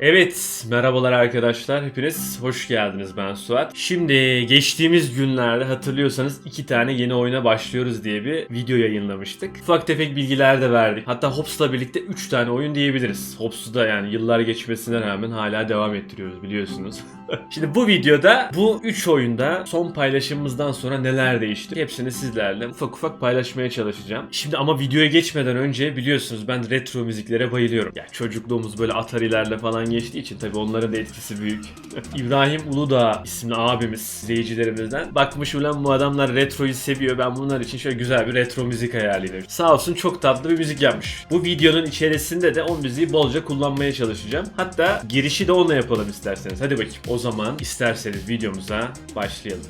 Evet, merhabalar arkadaşlar. Hepiniz hoş geldiniz. Ben Suat. Şimdi geçtiğimiz günlerde hatırlıyorsanız iki tane yeni oyuna başlıyoruz diye bir video yayınlamıştık. Ufak tefek bilgiler de verdik. Hatta Hops'la birlikte 3 tane oyun diyebiliriz. Hops'u da yani yıllar geçmesine rağmen hala devam ettiriyoruz biliyorsunuz. Şimdi bu videoda bu 3 oyunda son paylaşımımızdan sonra neler değişti? Hepsini sizlerle ufak ufak paylaşmaya çalışacağım. Şimdi ama videoya geçmeden önce biliyorsunuz ben retro müziklere bayılıyorum. Ya çocukluğumuz böyle Atari'lerle falan geçtiği için tabii onların da etkisi büyük. İbrahim Uludağ isimli abimiz izleyicilerimizden bakmış ulan bu adamlar retroyu seviyor. Ben bunlar için şöyle güzel bir retro müzik hayaliyle. Sağ olsun çok tatlı bir müzik yapmış. Bu videonun içerisinde de o müziği bolca kullanmaya çalışacağım. Hatta girişi de onunla yapalım isterseniz. Hadi bakayım. O zaman isterseniz videomuza başlayalım.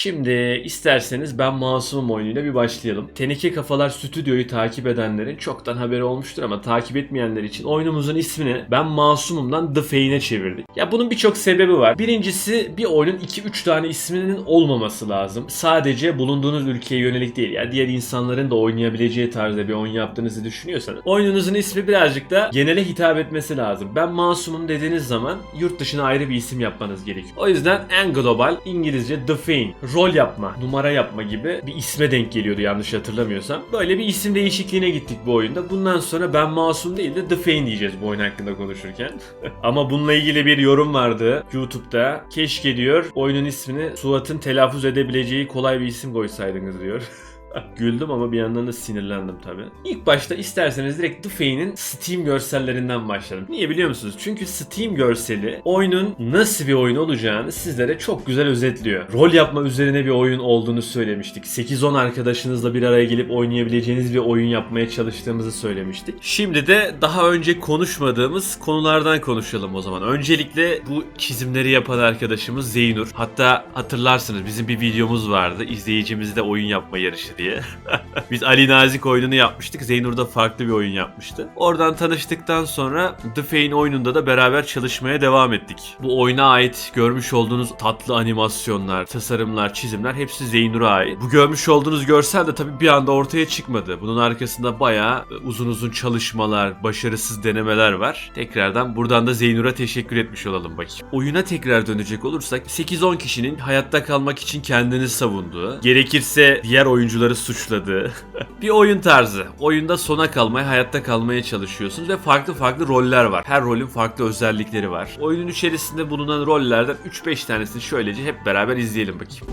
Şimdi isterseniz ben Masumum oyunuyla bir başlayalım. Teneke Kafalar Stüdyo'yu takip edenlerin çoktan haberi olmuştur ama takip etmeyenler için oyunumuzun ismini Ben Masumum'dan The Fane'e çevirdik. Ya bunun birçok sebebi var. Birincisi bir oyunun 2-3 tane isminin olmaması lazım. Sadece bulunduğunuz ülkeye yönelik değil. Ya diğer insanların da oynayabileceği tarzda bir oyun yaptığınızı düşünüyorsanız oyununuzun ismi birazcık da genele hitap etmesi lazım. Ben Masumum dediğiniz zaman yurt dışına ayrı bir isim yapmanız gerekiyor. O yüzden en global İngilizce The Fane rol yapma, numara yapma gibi bir isme denk geliyordu yanlış hatırlamıyorsam. Böyle bir isim değişikliğine gittik bu oyunda. Bundan sonra ben masum değil de The Fane diyeceğiz bu oyun hakkında konuşurken. Ama bununla ilgili bir yorum vardı YouTube'da. Keşke diyor oyunun ismini Suat'ın telaffuz edebileceği kolay bir isim koysaydınız diyor. Güldüm ama bir yandan da sinirlendim tabi. İlk başta isterseniz direkt Fane'in Steam görsellerinden başlayalım. Niye biliyor musunuz? Çünkü Steam görseli oyunun nasıl bir oyun olacağını sizlere çok güzel özetliyor. Rol yapma üzerine bir oyun olduğunu söylemiştik. 8-10 arkadaşınızla bir araya gelip oynayabileceğiniz bir oyun yapmaya çalıştığımızı söylemiştik. Şimdi de daha önce konuşmadığımız konulardan konuşalım o zaman. Öncelikle bu çizimleri yapan arkadaşımız Zeynur. Hatta hatırlarsınız bizim bir videomuz vardı. İzleyicimizle oyun yapma yarışı diye. Biz Ali Nazik oyununu yapmıştık. Zeynur da farklı bir oyun yapmıştı. Oradan tanıştıktan sonra The Fane oyununda da beraber çalışmaya devam ettik. Bu oyuna ait görmüş olduğunuz tatlı animasyonlar, tasarımlar, çizimler hepsi Zeynur'a ait. Bu görmüş olduğunuz görsel de tabii bir anda ortaya çıkmadı. Bunun arkasında bayağı uzun uzun çalışmalar, başarısız denemeler var. Tekrardan buradan da Zeynur'a teşekkür etmiş olalım bakayım. Oyuna tekrar dönecek olursak 8-10 kişinin hayatta kalmak için kendini savunduğu, gerekirse diğer oyuncuları suçladığı bir oyun tarzı. Oyunda sona kalmaya, hayatta kalmaya çalışıyorsunuz ve farklı farklı roller var. Her rolün farklı özellikleri var. Oyunun içerisinde bulunan rollerden 3-5 tanesini şöylece hep beraber izleyelim bakayım.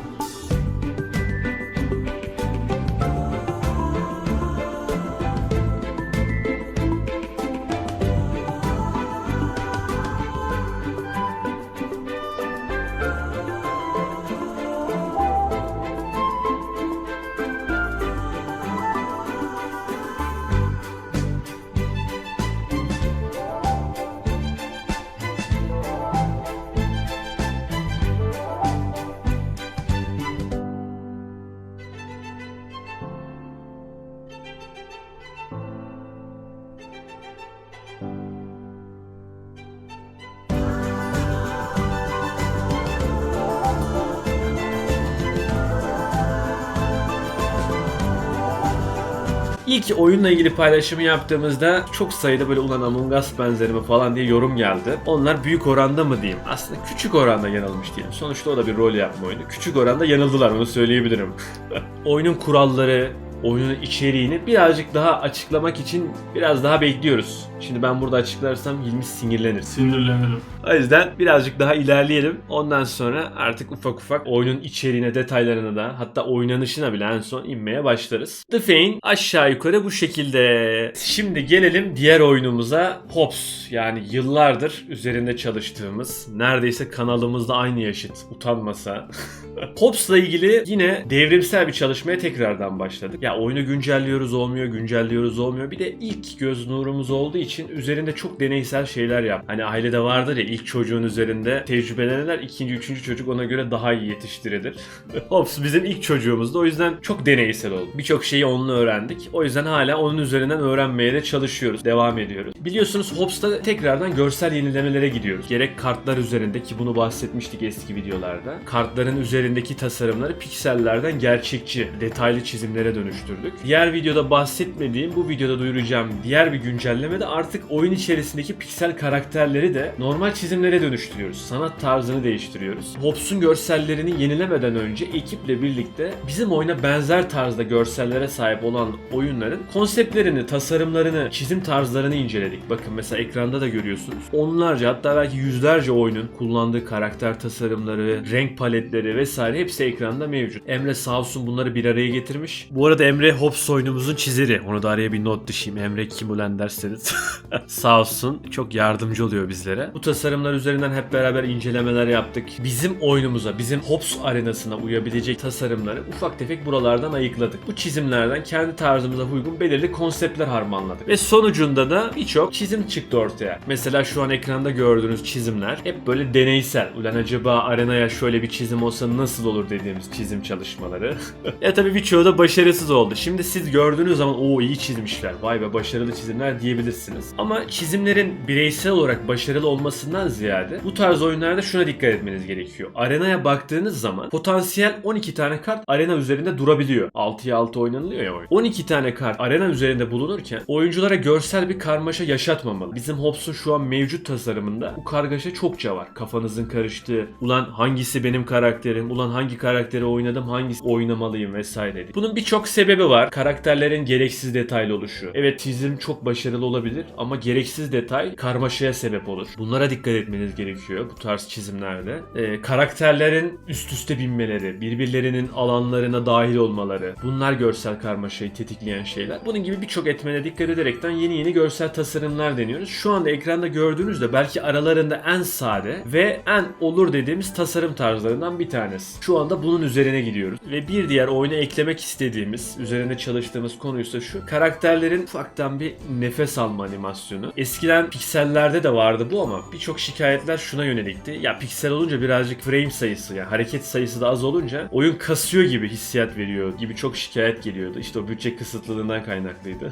İlk oyunla ilgili paylaşımı yaptığımızda çok sayıda böyle ulan Among Us benzeri mi falan diye yorum geldi. Onlar büyük oranda mı diyeyim? Aslında küçük oranda yanılmış diyelim. Sonuçta o da bir rol yapma oyunu. Küçük oranda yanıldılar onu söyleyebilirim. Oyunun kuralları, oyunun içeriğini birazcık daha açıklamak için biraz daha bekliyoruz. Şimdi ben burada açıklarsam Hilmi sinirlenir. Sinirlenirim. O yüzden birazcık daha ilerleyelim. Ondan sonra artık ufak ufak oyunun içeriğine, detaylarına da hatta oynanışına bile en son inmeye başlarız. The Fane aşağı yukarı bu şekilde. Şimdi gelelim diğer oyunumuza. Hops yani yıllardır üzerinde çalıştığımız, neredeyse kanalımızda aynı yaşıt utanmasa. Hops'la ilgili yine devrimsel bir çalışmaya tekrardan başladık. Ya oyunu güncelliyoruz olmuyor, güncelliyoruz olmuyor. Bir de ilk göz nurumuz olduğu için üzerinde çok deneysel şeyler yap. Hani ailede vardır ya ilk çocuğun üzerinde tecrübelenirler. ikinci, üçüncü çocuk ona göre daha iyi yetiştirilir. Hobbs bizim ilk çocuğumuzdu. O yüzden çok deneysel oldu. Birçok şeyi onunla öğrendik. O yüzden hala onun üzerinden öğrenmeye de çalışıyoruz. Devam ediyoruz. Biliyorsunuz Hobbs'ta tekrardan görsel yenilemelere gidiyoruz. Gerek kartlar üzerinde ki bunu bahsetmiştik eski videolarda. Kartların üzerindeki tasarımları piksellerden gerçekçi, detaylı çizimlere dönüştürdük. Diğer videoda bahsetmediğim, bu videoda duyuracağım diğer bir güncellemede artık oyun içerisindeki piksel karakterleri de normal çizimlere dönüştürüyoruz. Sanat tarzını değiştiriyoruz. Hobbs'un görsellerini yenilemeden önce ekiple birlikte bizim oyuna benzer tarzda görsellere sahip olan oyunların konseptlerini, tasarımlarını, çizim tarzlarını inceledik. Bakın mesela ekranda da görüyorsunuz. Onlarca hatta belki yüzlerce oyunun kullandığı karakter tasarımları, renk paletleri vesaire hepsi ekranda mevcut. Emre sağ olsun bunları bir araya getirmiş. Bu arada Emre Hobbs oyunumuzun çizeri. Onu da araya bir not düşeyim. Emre kim ulan derseniz. sağ olsun çok yardımcı oluyor bizlere. Bu tasarımlar üzerinden hep beraber incelemeler yaptık. Bizim oyunumuza, bizim Hobbs arenasına uyabilecek tasarımları ufak tefek buralardan ayıkladık. Bu çizimlerden kendi tarzımıza uygun belirli konseptler harmanladık. Ve sonucunda da birçok çizim çıktı ortaya. Mesela şu an ekranda gördüğünüz çizimler hep böyle deneysel. Ulan acaba arenaya şöyle bir çizim olsa nasıl olur dediğimiz çizim çalışmaları. ya tabii birçoğu da başarısız oldu. Şimdi siz gördüğünüz zaman o iyi çizmişler. Vay be başarılı çizimler diyebilirsiniz. Ama çizimlerin bireysel olarak başarılı olmasından ziyade bu tarz oyunlarda şuna dikkat etmeniz gerekiyor. Arenaya baktığınız zaman potansiyel 12 tane kart arena üzerinde durabiliyor. 6'ya 6 oynanılıyor ya oyun. 12 tane kart arena üzerinde bulunurken oyunculara görsel bir karmaşa yaşatmamalı. Bizim Hobbs'un şu an mevcut tasarımında bu kargaşa çokça var. Kafanızın karıştığı, ulan hangisi benim karakterim, ulan hangi karakteri oynadım, hangisi oynamalıyım vesaire. diye. Bunun birçok sebebi var. Karakterlerin gereksiz detaylı oluşu. Evet çizim çok başarılı olabilir ama gereksiz detay karmaşaya sebep olur. Bunlara dikkat etmeniz gerekiyor bu tarz çizimlerde. Ee, karakterlerin üst üste binmeleri, birbirlerinin alanlarına dahil olmaları. Bunlar görsel karmaşayı tetikleyen şeyler. Bunun gibi birçok etmene dikkat ederekten yeni yeni görsel tasarımlar deniyoruz. Şu anda ekranda gördüğünüzde belki aralarında en sade ve en olur dediğimiz tasarım tarzlarından bir tanesi. Şu anda bunun üzerine gidiyoruz. Ve bir diğer oyuna eklemek istediğimiz, üzerine çalıştığımız konuysa şu. Karakterlerin ufaktan bir nefes alma animasyonu. Eskiden piksellerde de vardı bu ama birçok şikayetler şuna yönelikti. Ya piksel olunca birazcık frame sayısı yani hareket sayısı da az olunca oyun kasıyor gibi hissiyat veriyor gibi çok şikayet geliyordu. İşte o bütçe kısıtlılığından kaynaklıydı.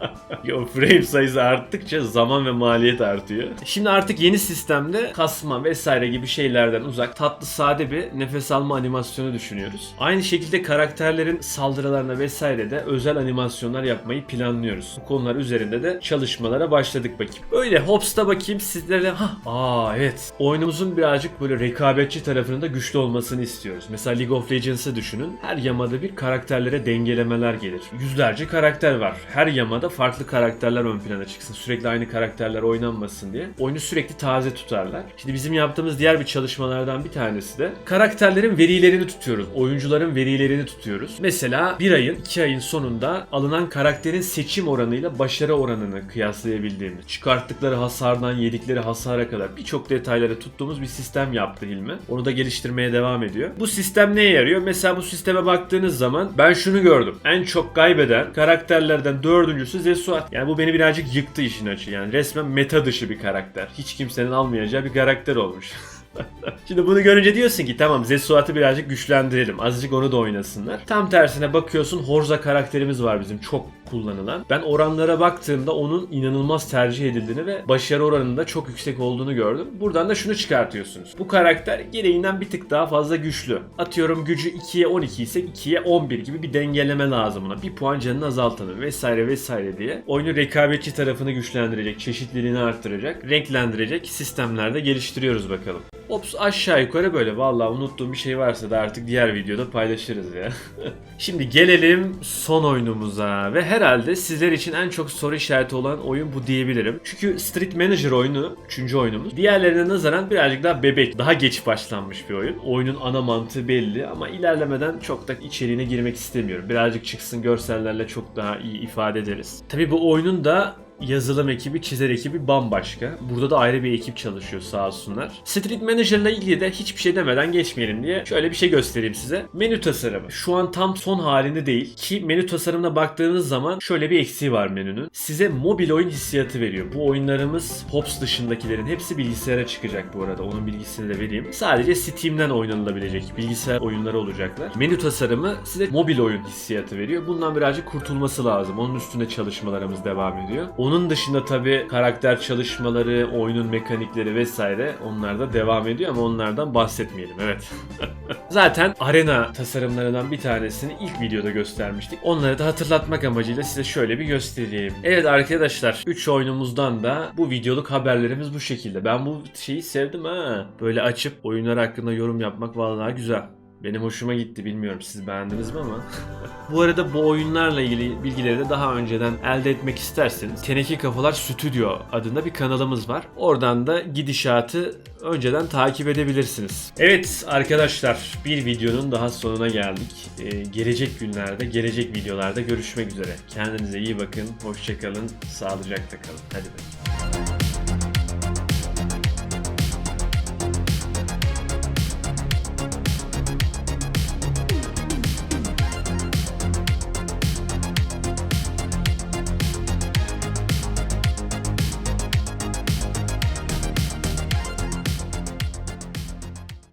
o frame sayısı arttıkça zaman ve maliyet artıyor. Şimdi artık yeni sistemde kasma vesaire gibi şeylerden uzak tatlı sade bir nefes alma animasyonu düşünüyoruz. Aynı şekilde karakterlerin saldırılarına vesaire de özel animasyonlar yapmayı planlıyoruz. Bu konular üzerinde de çalışmalara başladık bakayım. Öyle Hobbs'ta bakayım sizlere ha aa evet oyunumuzun birazcık böyle rekabetçi tarafının da güçlü olmasını istiyoruz. Mesela League of Legends'ı düşünün. Her yamada bir karakterlere dengelemeler gelir. Yüzlerce karakter var. Her yamada farklı karakterler ön plana çıksın. Sürekli aynı karakterler oynanmasın diye. Oyunu sürekli taze tutarlar. Şimdi bizim yaptığımız diğer bir çalışmalardan bir tanesi de karakterlerin verilerini tutuyoruz. Oyuncuların verilerini tutuyoruz. Mesela bir ayın, iki ayın sonunda alınan karakterin seçim oranıyla başarı oranını kıyaslayabildiğimiz, çıkarttıkları hasardan yedikleri hasara kadar birçok detayları tuttuğumuz bir sistem yaptı Hilmi. Onu da geliştirmeye devam ediyor. Bu sistem neye yarıyor? Mesela bu sisteme baktığınız zaman ben şunu gördüm. En çok kaybeden karakterlerden dördüncüsü Zesuat. Yani bu beni birazcık yıktı işin açı. Yani resmen meta dışı bir karakter. Hiç kimsenin almayacağı bir karakter olmuş. Şimdi bunu görünce diyorsun ki tamam Zesuat'ı birazcık güçlendirelim. Azıcık onu da oynasınlar. Tam tersine bakıyorsun Horza karakterimiz var bizim çok kullanılan. Ben oranlara baktığımda onun inanılmaz tercih edildiğini ve başarı oranının da çok yüksek olduğunu gördüm. Buradan da şunu çıkartıyorsunuz. Bu karakter gereğinden bir tık daha fazla güçlü. Atıyorum gücü 2'ye 12 ise 2'ye 11 gibi bir dengeleme lazım buna. Bir puan canını azaltanır vesaire vesaire diye. Oyunu rekabetçi tarafını güçlendirecek, çeşitliliğini arttıracak, renklendirecek sistemlerde geliştiriyoruz bakalım. Ops aşağı yukarı böyle. Vallahi unuttuğum bir şey varsa da artık diğer videoda paylaşırız ya. Şimdi gelelim son oyunumuza ve herhalde sizler için en çok soru işareti olan oyun bu diyebilirim. Çünkü Street Manager oyunu, 3. oyunumuz. Diğerlerine nazaran birazcık daha bebek, daha geç başlanmış bir oyun. Oyunun ana mantığı belli ama ilerlemeden çok da içeriğine girmek istemiyorum. Birazcık çıksın görsellerle çok daha iyi ifade ederiz. Tabi bu oyunun da yazılım ekibi, çizer ekibi bambaşka. Burada da ayrı bir ekip çalışıyor sağ olsunlar. Street Manager ile ilgili de hiçbir şey demeden geçmeyelim diye şöyle bir şey göstereyim size. Menü tasarımı. Şu an tam son halinde değil ki menü tasarımına baktığınız zaman şöyle bir eksiği var menünün. Size mobil oyun hissiyatı veriyor. Bu oyunlarımız Hops dışındakilerin hepsi bilgisayara çıkacak bu arada. Onun bilgisini de vereyim. Sadece Steam'den oynanılabilecek bilgisayar oyunları olacaklar. Menü tasarımı size mobil oyun hissiyatı veriyor. Bundan birazcık kurtulması lazım. Onun üstünde çalışmalarımız devam ediyor. Onun dışında tabii karakter çalışmaları, oyunun mekanikleri vesaire onlar da devam ediyor ama onlardan bahsetmeyelim. Evet. Zaten arena tasarımlarından bir tanesini ilk videoda göstermiştik. Onları da hatırlatmak amacıyla size şöyle bir göstereyim. Evet arkadaşlar 3 oyunumuzdan da bu videoluk haberlerimiz bu şekilde. Ben bu şeyi sevdim ha. Böyle açıp oyunlar hakkında yorum yapmak vallahi güzel. Benim hoşuma gitti bilmiyorum siz beğendiniz mi ama. bu arada bu oyunlarla ilgili bilgileri de daha önceden elde etmek isterseniz Teneke Kafalar Stüdyo adında bir kanalımız var. Oradan da gidişatı önceden takip edebilirsiniz. Evet arkadaşlar bir videonun daha sonuna geldik. Ee, gelecek günlerde, gelecek videolarda görüşmek üzere. Kendinize iyi bakın, hoşçakalın, sağlıcakla kalın. Hadi bakalım.